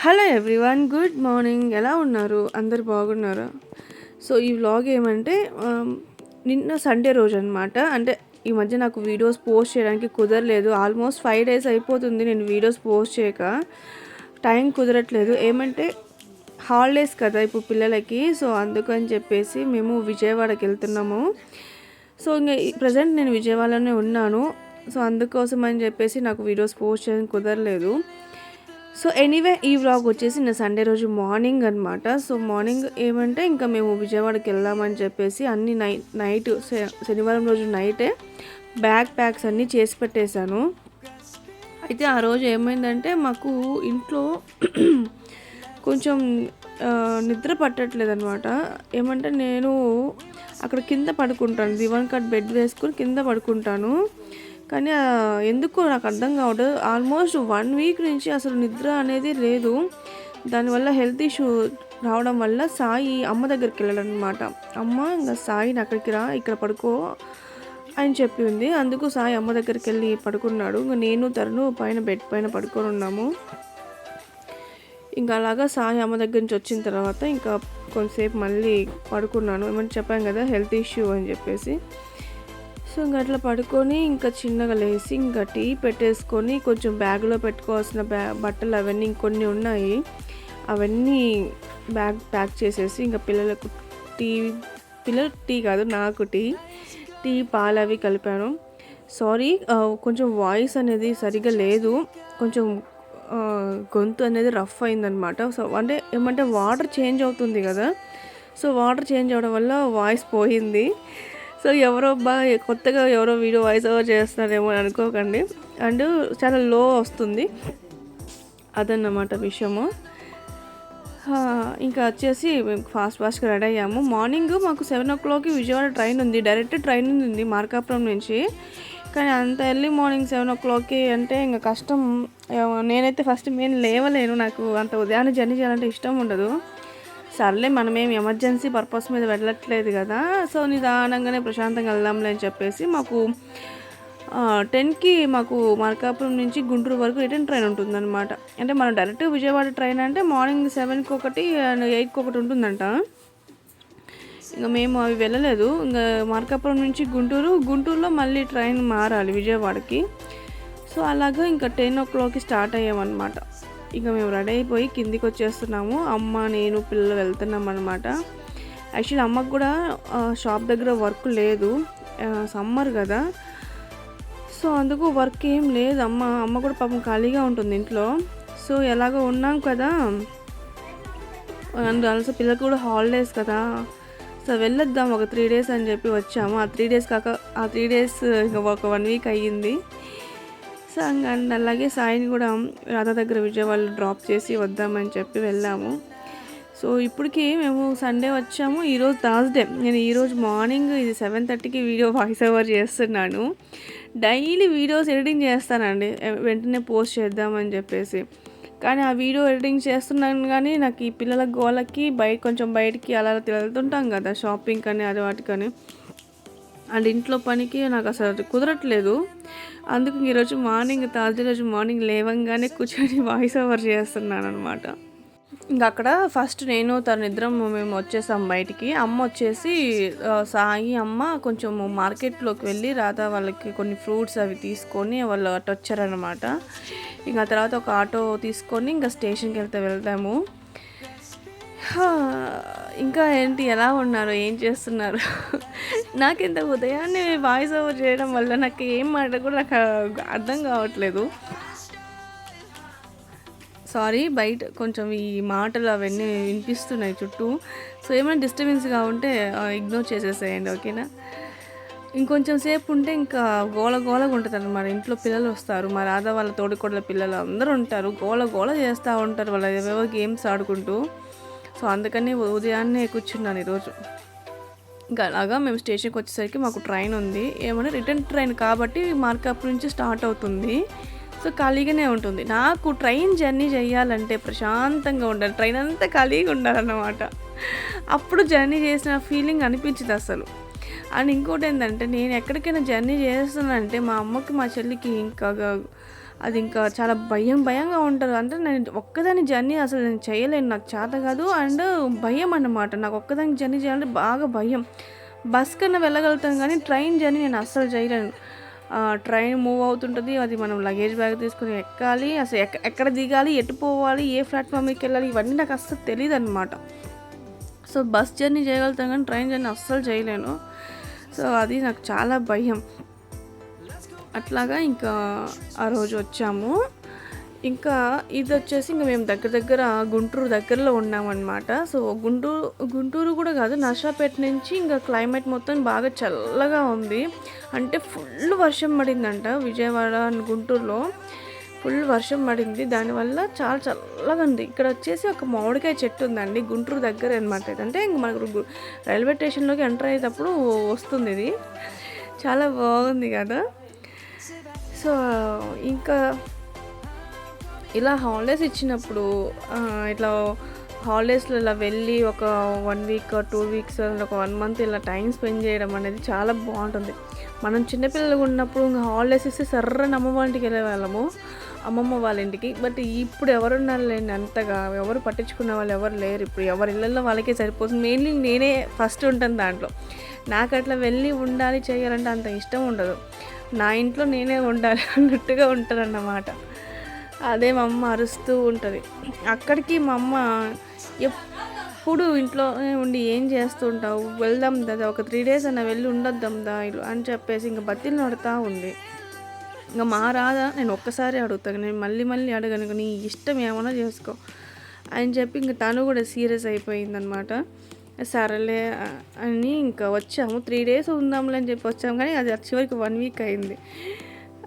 Hello everyone good morning. ఎలా ఉన్నారు? అందరు బాగున్నారా? సో ఈ వ్లాగ్ ఏమంటే నిన్న సండే రోజు అనమాట అంటే ఈ మధ్య నాకు వీడియోస్ పోస్ట్ చేయడానికి కుదరలేదు. ఆల్మోస్ట్ ఫైవ్ డేస్ అయిపోతుంది నేను వీడియోస్ పోస్ట్ చేయక. టైం కుదరట్లేదు. ఏమంటే హాలిడేస్ కదా ఇప్పుడు పిల్లలకి. సో అందుకని చెప్పేసి మేము విజయవాడకి వెళ్తున్నాము. సో ఇంకా ప్రజెంట్ నేను విజయవాడలోనే ఉన్నాను. సో అందుకోసం అని చెప్పేసి నాకు వీడియోస్ పోస్ట్ చేయడానికి కుదరలేదు. సో ఎనీవే ఈ వ్లాగ్ వచ్చేసి నా సండే రోజు మార్నింగ్ అనమాట సో మార్నింగ్ ఏమంటే ఇంకా మేము విజయవాడకి వెళ్దామని చెప్పేసి అన్ని నైట్ నైట్ శనివారం రోజు నైటే బ్యాగ్ ప్యాక్స్ అన్నీ చేసి పెట్టేశాను. అయితే ఆ రోజు ఏమైందంటే మాకు ఇంట్లో కొంచెం నిద్ర పట్టట్లేదు అనమాట ఏమంటే నేను అక్కడ కింద పడుకుంటాను. దివాన్ కట్ బెడ్ వేసుకొని కింద పడుకుంటాను. కానీ ఎందుకు ఎందుకో నాకు అర్థం కావట్లేదు. ఆల్మోస్ట్ వన్ వీక్ నుంచి అసలు నిద్ర అనేది లేదు. దానివల్ల హెల్త్ ఇష్యూ రావడం వల్ల సాయి అమ్మ దగ్గరికి వెళ్ళాడు అమ్మ ఇంకా సాయిని అక్కడికి రా ఇక్కడ పడుకో అని చెప్పి ఉంది. అందుకు సాయి అమ్మ దగ్గరికి వెళ్ళి పడుకున్నాడు. ఇంకా నేను తరును పైన బెడ్ పైన పడుకొని ఉన్నాము. ఇంకా అలాగా సాయి అమ్మ దగ్గర నుంచి వచ్చిన తర్వాత ఇంకా కొంతసేపు మళ్ళీ పడుకున్నాను. ఏమంటే చెప్పాను కదా హెల్త్ ఇష్యూ అని చెప్పేసి. సో ఇంకా అట్లా పడుకొని ఇంకా చిన్నగా లేచి ఇంకా టీ పెట్టేసుకొని కొంచెం బ్యాగ్లో పెట్టుకోవాల్సిన బ్యా బట్టలు అవన్నీ ఇంకొన్ని ఉన్నాయి. అవన్నీ బ్యాగ్ ప్యాక్ చేసేసి ఇంకా పిల్లలకు టీ పిల్లలు టీ కాదు నాకు టీ టీ పాలు అవి కలిపాను. సారీ కొంచెం వాయిస్ అనేది సరిగా లేదు. కొంచెం గొంతు అనేది రఫ్ అయిందనమాట సో అంటే ఏమంటే వాటర్ చేంజ్ అవుతుంది కదా. సో వాటర్ చేంజ్ అవడం వల్ల వాయిస్ పోయింది. సో ఎవరో బా కొత్తగా ఎవరో వీడియో వాయిస్ ఓవర్ చేస్తున్నారేమో అని అనుకోకండి. అండ్ చాలా లో వస్తుంది. అదన్నమాట విషయము. ఇంకా వచ్చేసి మేము ఫాస్ట్ ఫాస్ట్గా రెడీ అయ్యాము. మార్నింగ్ మాకు సెవెన్ ఓ క్లాక్కి విజయవాడ ట్రైన్ ఉంది. డైరెక్ట్ ట్రైన్ ఉంది మార్కాపురం నుంచి. కానీ అంత ఎర్లీ మార్నింగ్ సెవెన్ ఓ క్లాక్కి అంటే ఇంకా కష్టం. నేనైతే ఫస్ట్ మెయిన్ లేవలేను. నాకు అంత ఉదయాన్నే జర్నీ చేయాలంటే ఇష్టం ఉండదు. సర్లే మనమేం ఎమర్జెన్సీ పర్పస్ మీద వెళ్ళట్లేదు కదా. సో నిదానంగానే ప్రశాంతంగా వెళ్దాంలే అని చెప్పేసి మాకు టెన్కి మాకు మార్కాపురం నుంచి గుంటూరు వరకు రిటర్న్ ట్రైన్ ఉంటుందన్నమాట. అంటే మనం డైరెక్ట్ విజయవాడ ట్రైన్ అంటే మార్నింగ్ సెవెన్కి ఒకటి అండ్ ఎయిట్కి ఒకటి ఉంటుందంట. ఇంకా మేము అవి వెళ్ళలేదు. ఇంకా మార్కాపురం నుంచి గుంటూరు గుంటూరులో మళ్ళీ ట్రైన్ మారాలి విజయవాడకి. సో అలాగా ఇంకా టెన్ ఓ క్లాక్కి స్టార్ట్ అయ్యామన్నమాట. ఇంకా మేము రెడీ అయిపోయి కిందికి వచ్చేస్తున్నాము. అమ్మ నేను పిల్లలు వెళ్తున్నాం అనమాట యాక్చువల్లీ అమ్మకు కూడా షాప్ దగ్గర వర్క్ లేదు. సమ్మర్ కదా. సో అందుకు వర్క్ ఏం లేదు. అమ్మ అమ్మ కూడా పాపం ఖాళీగా ఉంటుంది ఇంట్లో. సో ఎలాగో ఉన్నాం కదా. అండ్ ఆల్సో పిల్లలకు కూడా హాలిడేస్ కదా. సో వెళ్ళొద్దాం ఒక త్రీ డేస్ అని చెప్పి వచ్చాము. ఆ త్రీ డేస్ కాక ఆ త్రీ డేస్ ఇంకా ఒక వన్ వీక్ అయ్యింది. సో అండ్ అలాగే సాయిని కూడా రాధా దగ్గర విజయవాడలో డ్రాప్ చేసి వద్దామని చెప్పి వెళ్ళాము. సో ఇప్పటికి మేము సండే వచ్చాము. ఈరోజు థర్స్డే నేను ఈరోజు మార్నింగ్ ఇది సెవెన్ థర్టీకి వీడియో వాయిస్ ఓవర్ చేస్తున్నాను. డైలీ వీడియోస్ ఎడిటింగ్ చేస్తానండి. వెంటనే పోస్ట్ చేద్దామని చెప్పేసి. కానీ ఆ వీడియో ఎడిటింగ్ చేస్తున్నాను కానీ నాకు ఈ పిల్లల గోలకి బయట కొంచెం బయటికి అలా వెళ్తుంటాం కదా షాపింగ్ కానీ అది వాటికని అండ్ ఇంట్లో పనికి నాకు అసలు కుదరట్లేదు. అందుకు ఈరోజు మార్నింగ్ థర్స్డే రోజు మార్నింగ్ లేవంగానే కూర్చొని వాయిస్ ఓవర్ చేస్తున్నాను అనమాట ఇంకా అక్కడ ఫస్ట్ నేను తన ఇద్దరం మేము వచ్చేసాం బయటికి. అమ్మ వచ్చేసి సాయి అమ్మ కొంచెం మార్కెట్లోకి వెళ్ళి రాధా వాళ్ళకి కొన్ని ఫ్రూట్స్ అవి తీసుకొని వాళ్ళు అటు వచ్చారనమాట ఇంకా తర్వాత ఒక ఆటో తీసుకొని ఇంకా స్టేషన్కి వెళ్తే వెళ్తాము. ఇంకా ఏంటి ఎలా ఉన్నారు ఏం చేస్తున్నారు? నాకు ఇంత ఉదయాన్నే వాయిస్ ఓవర్ చేయడం వల్ల నాకు ఏం మాట కూడా నాకు అర్థం కావట్లేదు. సారీ బయట కొంచెం ఈ మాటలు అవన్నీ వినిపిస్తున్నాయి చుట్టూ. సో ఏమైనా డిస్టర్బెన్స్గా ఉంటే ఇగ్నోర్ చేసేసేయండి ఓకేనా? ఇంకొంచెం సేపు ఉంటే ఇంకా గోల గోలగా ఉంటుంది అనమాట ఇంట్లో పిల్లలు వస్తారు మా రాధా వాళ్ళ తోడికోడల పిల్లలు అందరూ ఉంటారు. గోల గోల చేస్తూ ఉంటారు వాళ్ళ ఏవేవో గేమ్స్ ఆడుకుంటూ. సో అందుకని ఉదయాన్నే కూర్చున్నాను ఈరోజు. ఇంకా అలాగా మేము స్టేషన్కి వచ్చేసరికి మాకు ట్రైన్ ఉంది. ఏమంటే రిటర్న్ ట్రైన్ కాబట్టి మార్కప్ నుంచి స్టార్ట్ అవుతుంది. సో ఖాళీగానే ఉంటుంది. నాకు ట్రైన్ జర్నీ చేయాలంటే ప్రశాంతంగా ఉండాలి. ట్రైన్ అంతా ఖాళీగా ఉండాలన్నమాట. అప్పుడు జర్నీ చేసిన ఫీలింగ్ అనిపించింది అసలు. అండ్ ఇంకోటి ఏంటంటే నేను ఎక్కడికైనా జర్నీ చేస్తున్నానంటే మా అమ్మకి మా చెల్లికి ఇంకా అది ఇంకా చాలా భయం భయంగా ఉంటారు అంటే నేను ఒక్కదాని జర్నీ అసలు నేను చేయలేను. నాకు చేత కాదు. అండ్ భయం అన్నమాట. నాకు ఒక్కదానికి జర్నీ చేయాలంటే బాగా భయం. బస్ కన్నా వెళ్ళగలుగుతాను కానీ ట్రైన్ జర్నీ నేను అస్సలు చేయలేను. ట్రైన్ మూవ్ అవుతుంటుంది. అది మనం లగేజ్ బ్యాగ్ తీసుకుని ఎక్కాలి. అసలు ఎక్క ఎక్కడ దిగాలి ఎటు పోవాలి ఏ ప్లాట్ఫామ్కి వెళ్ళాలి ఇవన్నీ నాకు అస్సలు తెలియదు అనమాట సో బస్ జర్నీ చేయగలుగుతాను కానీ ట్రైన్ జర్నీ అస్సలు చేయలేను. సో అది నాకు చాలా భయం. అట్లాగా ఇంకా ఆ రోజు వచ్చాము. ఇంకా ఇది వచ్చేసి ఇంకా మేము దగ్గర దగ్గర గుంటూరు దగ్గరలో ఉన్నామన్నమాట. సో గుంటూరు గుంటూరు కూడా కాదు నర్సాపేట నుంచి ఇంకా క్లైమేట్ మొత్తం బాగా చల్లగా ఉంది. అంటే ఫుల్ వర్షం పడిందంట విజయవాడ గుంటూరులో. ఫుల్ వర్షం పడింది. దానివల్ల చాలా చల్లగా ఉంది. ఇక్కడ వచ్చేసి ఒక మామిడికాయ చెట్టు ఉందండి గుంటూరు దగ్గర అనమాట అంటే ఇంక మనకు రైల్వే స్టేషన్లోకి ఎంటర్ అయ్యేటప్పుడు వస్తుంది ఇది. చాలా బాగుంది కదా. సో ఇంకా ఇలా హాలిడేస్ ఇచ్చినప్పుడు ఇట్లా హాలిడేస్లో ఇలా వెళ్ళి ఒక వన్ వీక్ టూ వీక్స్ ఒక వన్ మంత్ ఇలా టైం స్పెండ్ చేయడం అనేది చాలా బాగుంటుంది. మనం చిన్నపిల్లలు ఉన్నప్పుడు ఇంకా హాలిడేస్ ఇస్తే సర్రని అమ్మమ్మ వాళ్ళ ఇంటికి అమ్మమ్మ వాళ్ళ ఇంటికి. బట్ ఇప్పుడు ఎవరున్నారు లేండి అంతగా ఎవరు పట్టించుకున్న వాళ్ళు ఎవరు లేరు. ఇప్పుడు ఎవరి ఇళ్ళల్లో వాళ్ళకే సరిపోతుంది. మెయిన్లీ నేనే ఫస్ట్ ఉంటాను దాంట్లో. నాకు అట్లా వెళ్ళి ఉండాలి చేయాలంటే అంత ఇష్టం ఉండదు. నా ఇంట్లో నేనే ఉండాలి అన్నట్టుగా ఉంటారన్నమాట. అదే మా అమ్మ అరుస్తూ ఉంటుంది. అక్కడికి మా అమ్మ ఎప్పుడు ఇంట్లోనే ఉండి ఏం చేస్తూ ఉంటావు? వెళ్దాం దా ఒక త్రీ డేస్ అన్న వెళ్ళి ఉండొద్దాం దా అని చెప్పేసి ఇంకా బత్తిలు నడుతూ ఉంది. ఇంకా మా రాదా నేను ఒక్కసారి అడుగుతాను నేను మళ్ళీ మళ్ళీ అడగను నీ ఇష్టం ఏమైనా చేసుకో అని చెప్పి ఇంకా తను కూడా సీరియస్ అయిపోయిందనమాట సరేలే అని ఇంకా వచ్చాము. త్రీ డేస్ ఉందాంలే అని చెప్పి వచ్చాము కానీ అది చివరికి వన్ వీక్ అయింది.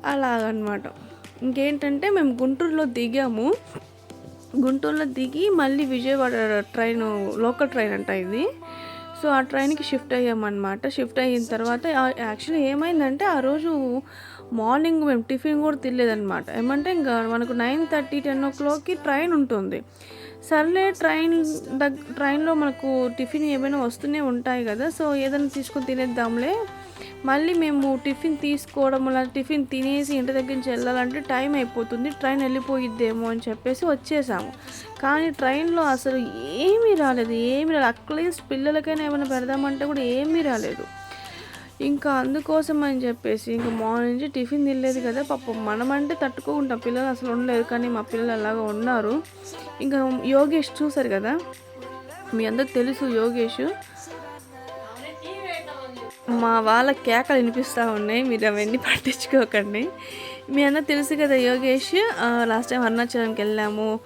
అలాగనమాట. ఇంకేంటంటే మేము గుంటూరులో దిగాము. గుంటూరులో దిగి మళ్ళీ విజయవాడ ట్రైన్ లోకల్ ట్రైన్ అంట ఇది. సో ఆ ట్రైన్కి షిఫ్ట్ అయ్యామన్నమాట షిఫ్ట్ అయిన తర్వాత యాక్చువల్లీ ఏమైందంటే ఆ రోజు మార్నింగ్ మేము టిఫిన్ కూడా తినలేదన్నమాట ఏమంటే ఇంకా మనకు నైన్ థర్టీ టెన్ ఓ క్లాక్కి ట్రైన్ ఉంటుంది. సర్లే ట్రైన్ దగ్ ట్రైన్లో మనకు టిఫిన్ ఏమైనా వస్తూనే ఉంటాయి కదా సో ఏదైనా తీసుకొని తినేద్దాంలే. మళ్ళీ మేము టిఫిన్ తీసుకోవడం అలా టిఫిన్ తినేసి ఇంటి దగ్గర నుంచి వెళ్ళాలంటే టైం అయిపోతుంది ట్రైన్ వెళ్ళిపోయిద్దేమో అని చెప్పేసి వచ్చేసాము. కానీ ట్రైన్లో అసలు ఏమీ రాలేదు ఏమీ రాలేదు. అట్లీస్ట్ పిల్లలకైనా ఏమైనా పెడదామంటే కూడా ఏమీ రాలేదు. ఇంకా అందుకోసం అని చెప్పేసి ఇంకా మార్నింగ్ నుంచి టిఫిన్ తినలేదు కదా పాపం మనం అంటే తట్టుకుంటాం పిల్లలు అసలు ఉండలేదు కానీ మా పిల్లలు అలాగా ఉన్నారు. ఇంకా యోగేష్ చూసారు కదా? మీ అందరికి తెలుసు యోగేష్. మా వాళ్ళ కేకలు వినిపిస్తూ ఉన్నాయి. మీరు అవన్నీ పట్టించుకోకండి. మీ అన్న తెలుసు కదా యోగేష్ లాస్ట్ టైం అరుణాచలంకి వెళ్ళాము.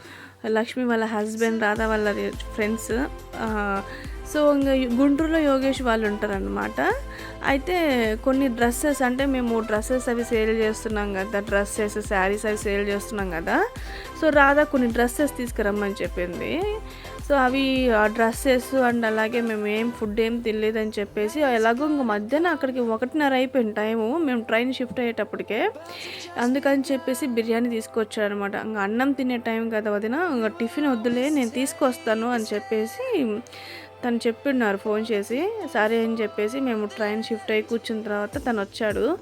లక్ష్మి వాళ్ళ హస్బెండ్ రాధా వాళ్ళ ఫ్రెండ్స్ సో ఇంకా గుంటూరులో యోగేష్ వాళ్ళు ఉంటారనమాట అయితే కొన్ని డ్రెస్సెస్ అంటే మేము డ్రెస్సెస్ అవి సేల్ చేస్తున్నాం కదా డ్రెస్సెస్ శారీస్ అవి సేల్ చేస్తున్నాం కదా. సో రాధా కొన్ని డ్రెస్సెస్ తీసుకురమ్మని చెప్పింది. సో అవి ఆ డ్రెస్సెస్ అండ్ అలాగే మేము ఏం ఫుడ్ ఏం తినలేదని చెప్పేసి ఎలాగో ఇంక మధ్యాహ్నం అక్కడికి ఒకటిన్నర అయిపోయింది టైము మేము ట్రైన్ షిఫ్ట్ అయ్యేటప్పటికే అందుకని చెప్పేసి బిర్యానీ తీసుకొచ్చారనమాట ఇంకా అన్నం తినే టైం కదా వదిన ఇంకా టిఫిన్ వద్దులే నేను తీసుకొస్తాను అని చెప్పేసి తను చెప్పిన్నారు ఫోన్ చేసి సరే అని చెప్పేసి మేము ట్రైన్ షిఫ్ట్ అయ్యి కూర్చున్న తర్వాత తను వచ్చాడు.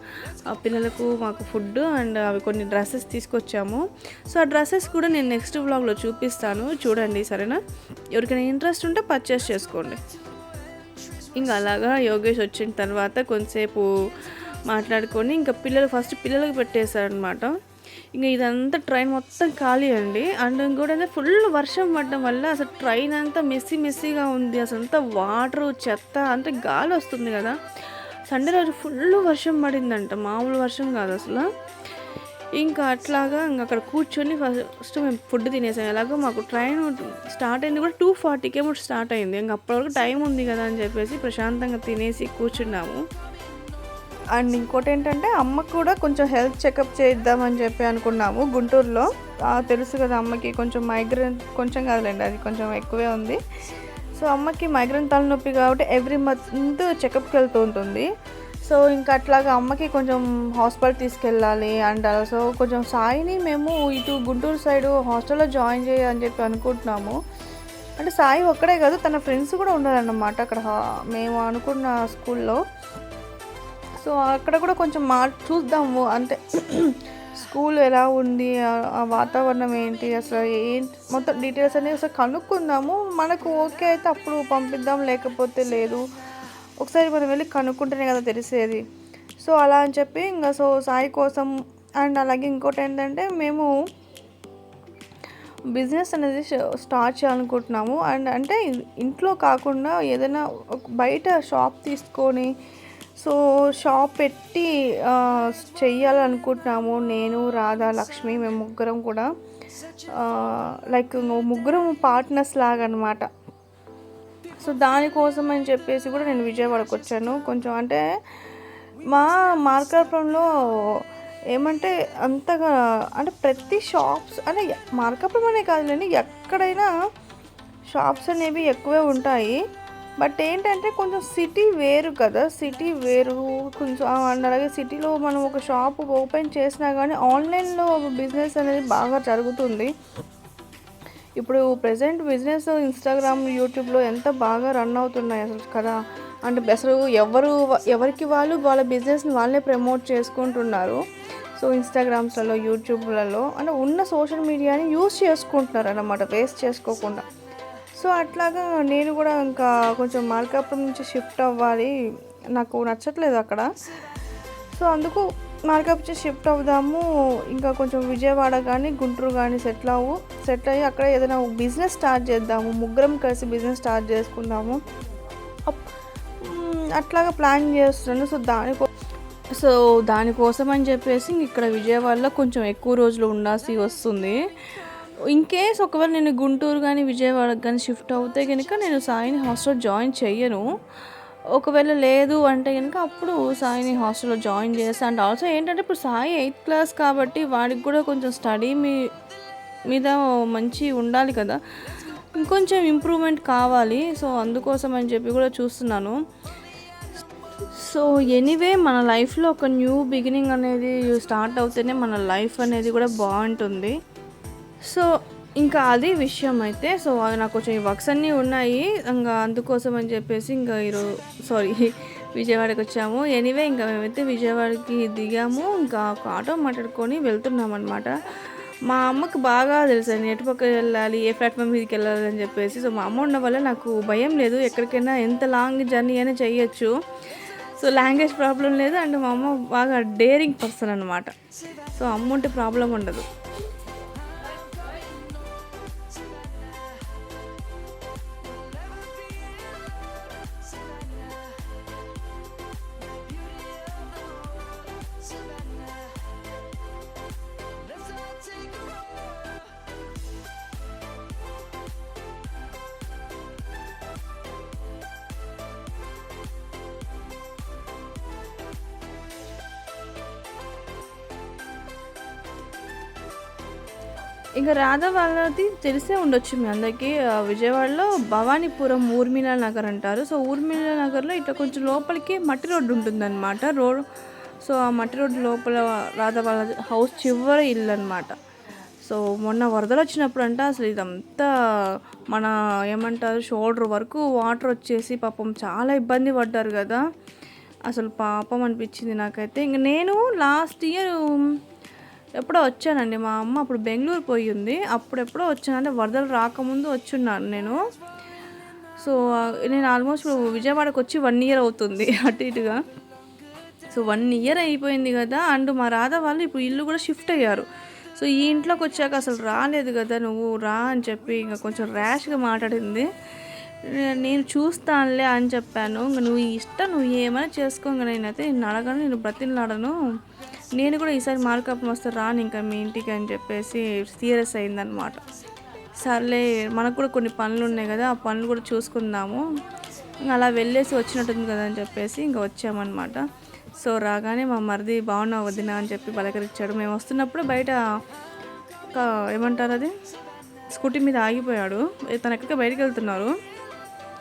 ఆ పిల్లలకు మాకు ఫుడ్ అండ్ అవి కొన్ని డ్రెస్సెస్ తీసుకొచ్చాము. సో ఆ డ్రెస్సెస్ కూడా నేను నెక్స్ట్ వ్లాగ్లో చూపిస్తాను. చూడండి సరేనా? ఎవరికైనా ఇంట్రెస్ట్ ఉంటే పర్చేస్ చేసుకోండి. ఇంకా అలాగా యోగేష్ వచ్చిన తర్వాత కొంతసేపు మాట్లాడుకొని ఇంకా పిల్లలు ఫస్ట్ పిల్లలకు పెట్టేశారనమాట ఇంకా ఇదంతా ట్రైన్ మొత్తం ఖాళీ అండి. అండ్ ఇంకోటి ఫుల్ వర్షం పడడం వల్ల అసలు ట్రైన్ అంతా మెస్సీ మెస్సీగా ఉంది. అసలు అంతా వాటర్ చెత్త అంటే గాలి వస్తుంది కదా. సండే రోజు ఫుల్ వర్షం పడిందంట. మామూలు వర్షం కాదు అసలు. ఇంకా అట్లాగా ఇంకా అక్కడ కూర్చొని ఫస్ట్ మేము ఫుడ్ తినేసాం. ఎలాగో మాకు ట్రైన్ స్టార్ట్ అయింది కూడా టూ ఫార్టీకే ఏమో స్టార్ట్ అయింది. ఇంకా అప్పటివరకు టైం ఉంది కదా అని చెప్పేసి ప్రశాంతంగా తినేసి కూర్చున్నాము. అండ్ ఇంకోటి ఏంటంటే అమ్మకు కూడా కొంచెం హెల్త్ చెకప్ చేద్దామని చెప్పి అనుకున్నాము గుంటూరులో. తెలుసు కదా అమ్మకి కొంచెం మైగ్రేన్ కొంచెం కాదులేండి అది కొంచెం ఎక్కువే ఉంది. సో అమ్మకి మైగ్రేన్ తలనొప్పి కాబట్టి ఎవ్రీ మంత్ చెకప్కి వెళ్తూ ఉంటుంది. సో ఇంకా అట్లాగా అమ్మకి కొంచెం హాస్పిటల్ తీసుకెళ్ళాలి అండ్ సో కొంచెం సాయిని మేము ఇటు గుంటూరు సైడ్ హాస్టల్లో జాయిన్ చేయాలని చెప్పి అనుకుంటున్నాము. అంటే సాయి ఒక్కడే కాదు తన ఫ్రెండ్స్ కూడా ఉన్నారన్నమాట అక్కడ మేము అనుకున్న స్కూల్లో. సో అక్కడ కూడా కొంచెం మా చూద్దాము. అంటే స్కూల్ ఎలా ఉంది ఆ- వాతావరణం ఏంటి అసలు ఏంటి మొత్తం డీటెయిల్స్ అనేవి అసలు కనుక్కుందాము. మనకు ఓకే అయితే అప్పుడు పంపిద్దాం లేకపోతే లేదు. ఒకసారి మనం వెళ్ళి కనుక్కుంటేనే కదా తెలిసేది. సో అలా అని చెప్పి ఇంకా సో సాయి కోసం అండ్ అలాగే ఇంకోటి ఏంటంటే మేము బిజినెస్ అనేది స్టార్ట్ చేయాలనుకుంటున్నాము. అండ్ అంటే ఇంట్లో కాకుండా ఏదైనా బయట షాప్ తీసుకొని సో షాప్ పెట్టి చెయ్యాలనుకుంటున్నాము. నేను రాధా లక్ష్మి మేము ముగ్గురం కూడా. లైక్ ముగ్గురం పార్ట్నర్స్ లాగా అనమాట సో దానికోసం అని చెప్పేసి కూడా నేను విజయవాడకు వచ్చాను. కొంచెం అంటే మా మార్కాపురంలో ఏమంటే అంతగా అంటే ప్రతి షాప్స్ అంటే మార్కాపురం అనే కాదులేండి ఎక్కడైనా షాప్స్ అనేవి ఎక్కువే ఉంటాయి. బట్ ఏంటంటే కొంచెం సిటీ వేరు కదా సిటీ వేరు. కొంచెం అండ్ అలాగే సిటీలో మనం ఒక షాప్ ఓపెన్ చేసినా కానీ ఆన్లైన్లో బిజినెస్ అనేది బాగా జరుగుతుంది. ఇప్పుడు ప్రజెంట్ బిజినెస్ ఇన్స్టాగ్రామ్ యూట్యూబ్లో ఎంత బాగా రన్ అవుతున్నాయి అసలు కదా. అంటే అసలు ఎవరు ఎవరికి వాళ్ళు వాళ్ళ బిజినెస్ని వాళ్ళే ప్రమోట్ చేసుకుంటున్నారు. సో ఇన్స్టాగ్రామ్స్లలో యూట్యూబ్లలో అంటే ఉన్న సోషల్ మీడియాని యూస్ చేసుకుంటున్నారు అన్నమాట వేస్ట్ చేసుకోకుండా. సో అట్లాగా నేను కూడా ఇంకా కొంచెం మార్కాపురం నుంచి షిఫ్ట్ అవ్వాలి. నాకు నచ్చట్లేదు అక్కడ. సో అందుకు మార్కాపురం నుంచి షిఫ్ట్ అవుదాము. ఇంకా కొంచెం విజయవాడ కానీ గుంటూరు కానీ సెటిల్ అవ్వు సెటిల్ అయ్యి అక్కడ ఏదైనా బిజినెస్ స్టార్ట్ చేద్దాము. ముగ్గురం కలిసి బిజినెస్ స్టార్ట్ చేసుకుందాము. అట్లాగా ప్లాన్ చేస్తున్నాను. సో దానికో సో దానికోసం అని చెప్పేసి ఇక్కడ విజయవాడలో కొంచెం ఎక్కువ రోజులు ఉండాల్సి వస్తుంది. ఇన్ కేస్ ఒకవేళ నేను గుంటూరు కానీ విజయవాడకి కానీ షిఫ్ట్ అవుతే కనుక నేను సాయిని హాస్టల్ జాయిన్ చెయ్యను. ఒకవేళ లేదు అంటే కనుక అప్పుడు సాయిని హాస్టల్లో జాయిన్ చేస్తాను అండ్ ఆల్సో ఏంటంటే ఇప్పుడు సాయి ఎయిత్ క్లాస్ కాబట్టి వాడికి కూడా కొంచెం స్టడీ మీ మీద మంచి ఉండాలి కదా. ఇంకొంచెం ఇంప్రూవ్మెంట్ కావాలి. సో అందుకోసం అని చెప్పి కూడా చూస్తున్నాను. సో ఎనీవే మన లైఫ్లో ఒక న్యూ బిగినింగ్ అనేది స్టార్ట్ అవుతేనే మన లైఫ్ అనేది కూడా బాగుంటుంది. సో ఇంకా అది విషయం అయితే సో అది నాకు కొంచెం ఈ వర్క్స్ అన్నీ ఉన్నాయి. ఇంకా అందుకోసం అని చెప్పేసి ఇంకా ఈరోజు సారీ విజయవాడకి వచ్చాము. ఎనీవే ఇంకా మేమైతే విజయవాడకి దిగాము. ఇంకా ఒక ఆటో మాట్లాడుకొని వెళ్తున్నాం అనమాట మా అమ్మకి బాగా తెలుసు నేను ఎటు పక్క వెళ్ళాలి ఏ ప్లాట్ఫామ్ మీదకి వెళ్ళాలి అని చెప్పేసి. సో మా అమ్మ ఉండడం వల్ల నాకు భయం లేదు. ఎక్కడికైనా ఎంత లాంగ్ జర్నీ అయినా చేయొచ్చు. సో లాంగ్వేజ్ ప్రాబ్లం లేదు. అండ్ మా అమ్మ బాగా డేరింగ్ పర్సన్ అనమాట సో అమ్మ ఉంటే ప్రాబ్లం ఉండదు. ఇంకా రాధా వాళ్ళది తెలిసే ఉండొచ్చు మీ అందరికీ. ఆ, విజయవాడలో భవానీపురం ఊర్మిళ నగర్ అంటారు. సో ఊర్మిళ నగర్లో ఇట్లా కొంచెం లోపలికి మట్టి రోడ్డు ఉంటుందన్నమాట. రోడ్ సో ఆ మట్టి రోడ్డు లోపల రాధా వాళ్ళ హౌస్ చివరి ఇల్లు అనమాట సో మొన్న వరదలు వచ్చినప్పుడు అంట అసలు ఇదంతా మన ఏమంటారు షోల్డర్ వరకు వాటర్ వచ్చేసి పాపం చాలా ఇబ్బంది పడ్డారు కదా. అసలు పాపం అనిపించింది నాకైతే. ఇంక నేను లాస్ట్ ఇయర్ ఎప్పుడో వచ్చానండి. మా అమ్మ అప్పుడు బెంగళూరు పోయి ఉంది అప్పుడు ఎప్పుడో వచ్చాను. అంటే వరదలు రాకముందు వచ్చున్నాను నేను. సో నేను ఆల్మోస్ట్ ఇప్పుడు విజయవాడకు వచ్చి వన్ ఇయర్ అవుతుంది అటు ఇటుగా. సో వన్ ఇయర్ అయిపోయింది కదా. అండ్ మా రాధ వాళ్ళు ఇప్పుడు ఇల్లు కూడా షిఫ్ట్ అయ్యారు. సో ఈ ఇంట్లోకి వచ్చాక అసలు రాలేదు కదా నువ్వు రా అని చెప్పి ఇంకా కొంచెం ర్యాష్గా మాట్లాడింది. నేను చూస్తానులే అని చెప్పాను. ఇంక నువ్వు ఇష్టం నువ్వు ఏమైనా చేసుకో. ఇంక నేనైతే నేను అడగను నేను బ్రతిలాడను నేను కూడా ఈసారి మార్కప్ వస్తే రాను ఇంకా మీ ఇంటికి అని చెప్పేసి సీరియస్ అయిందనమాట సర్లే మనకు కూడా కొన్ని పనులు ఉన్నాయి కదా ఆ పనులు కూడా చూసుకుందాము. ఇంకా అలా వెళ్ళేసి వచ్చినట్టుంది కదా అని చెప్పేసి ఇంకా వచ్చామన్నమాట. సో రాగానే మా మరిది బాగున్నావు వదినా అని చెప్పి పలకరించాడు మేము వస్తున్నప్పుడు బయట ఒక ఏమంటారు అది? స్కూటీ మీద ఆగిపోయాడు. ఏ, తను ఎక్కడికి బయటకు వెళ్తున్నారు.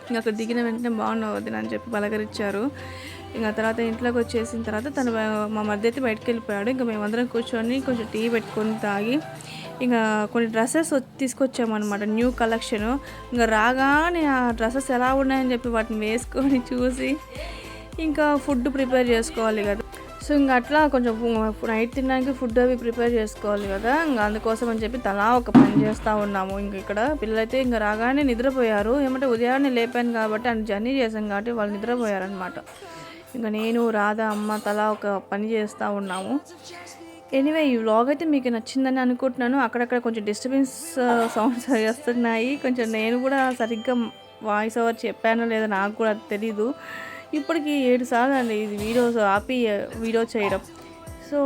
ఇంకా అక్కడ దిగిన వెంటనే బాగున్నావు వదిన అని చెప్పి పలకరించారు ఇంకా తర్వాత ఇంట్లోకి వచ్చేసిన తర్వాత తను మా మధ్య అయితే బయటకు వెళ్ళిపోయాడు. ఇంకా మేమందరం కూర్చొని కొంచెం టీ పెట్టుకొని తాగి ఇంకా కొన్ని డ్రెస్సెస్ తీసుకొచ్చామన్నమాట. న్యూ కలెక్షన్ ఇంకా రాగానే ఆ డ్రెస్సెస్ ఎలా ఉన్నాయని చెప్పి వాటిని వేసుకొని చూసి ఇంకా ఫుడ్ ప్రిపేర్ చేసుకోవాలి కదా. సో సో ఇంకా అట్లా కొంచెం నైట్ తినడానికి ఫుడ్ అవి ప్రిపేర్ చేసుకోవాలి కదా. ఇంకా అందుకోసం అని చెప్పి తలా ఒక పని చేస్తూ ఉన్నాము. ఇంక ఇక్కడ పిల్లలైతే ఇంకా రాగానే నిద్రపోయారు. ఏమంటే ఉదయాన్నే లేపాను కాబట్టి అండ్ జర్నీ చేశాం కాబట్టి వాళ్ళు నిద్రపోయారనమాట ఇంకా నేను రాధా అమ్మ తలా ఒక పని చేస్తూ ఉన్నాము. ఎనీవే ఈ వ్లాగ్ అయితే మీకు నచ్చిందని అనుకుంటున్నాను. అక్కడక్కడ కొంచెం డిస్టర్బెన్స్ uh, సౌండ్స్ వస్తున్నాయి. కొంచెం నేను కూడా సరిగ్గా వాయిస్ ఓవర్ చెప్పానో లేదో నాకు కూడా తెలీదు. ఇప్పటికి ఏడు సార్లు అండి ఇది వీడియోస్ ఆపి uh, వీడియో చేయడం. సో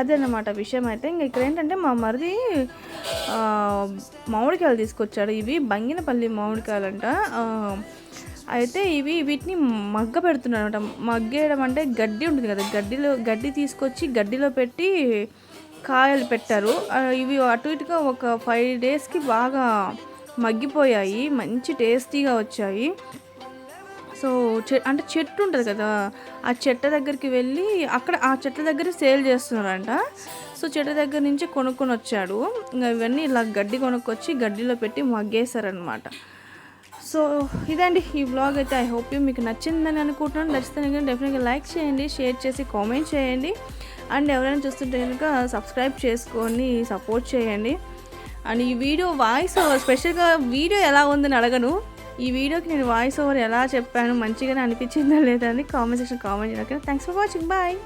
అదేనమాట విషయం అయితే. ఇంకా ఇక్కడ ఏంటంటే మా మరిది uh, మామిడికాయలు తీసుకొచ్చాడు. ఇవి బంగినపల్లి మామిడికాయలంట. అయితే ఇవి వీటిని మగ్గ పెడుతున్నారు అనమాట మగ్గేయడం అంటే గడ్డి ఉంటుంది కదా గడ్డిలో గడ్డి తీసుకొచ్చి గడ్డిలో పెట్టి కాయలు పెట్టారు. ఇవి అటు ఇటుగా ఒక ఫైవ్ డేస్కి బాగా మగ్గిపోయాయి మంచి టేస్టీగా వచ్చాయి. సో చె అంటే చెట్టు ఉంటుంది కదా ఆ చెట్టు దగ్గరికి వెళ్ళి అక్కడ ఆ చెట్ల దగ్గర సేల్ చేస్తున్నారంట. సో చెట్టు దగ్గర నుంచి కొనుక్కొని వచ్చాడు. ఇంకా ఇవన్నీ ఇలా గడ్డి కొనుక్కొచ్చి గడ్డిలో పెట్టి మగ్గేశారనమాట సో ఇదండి ఈ బ్లాగ్ అయితే ఐ హోప్ యూ మీకు నచ్చిందని అనుకుంటున్నాను. నచ్చితే కనుక డెఫినెట్గా లైక్ చేయండి షేర్ చేసి కామెంట్ చేయండి. అండ్ ఎవరైనా చూస్తుంటే కనుక సబ్స్క్రైబ్ చేసుకొని సపోర్ట్ చేయండి. అండ్ ఈ వీడియో వాయిస్ ఓవర్ స్పెషల్గా వీడియో ఎలా ఉందని అడగను. ఈ వీడియోకి నేను వాయిస్ ఓవర్ ఎలా చెప్పాను మంచిగానే అనిపించిందా లేదా అని కామెంట్ సెక్షన్ కామెంట్ చేయడానికి థ్యాంక్స్ ఫర్ వాచింగ్ బాయ్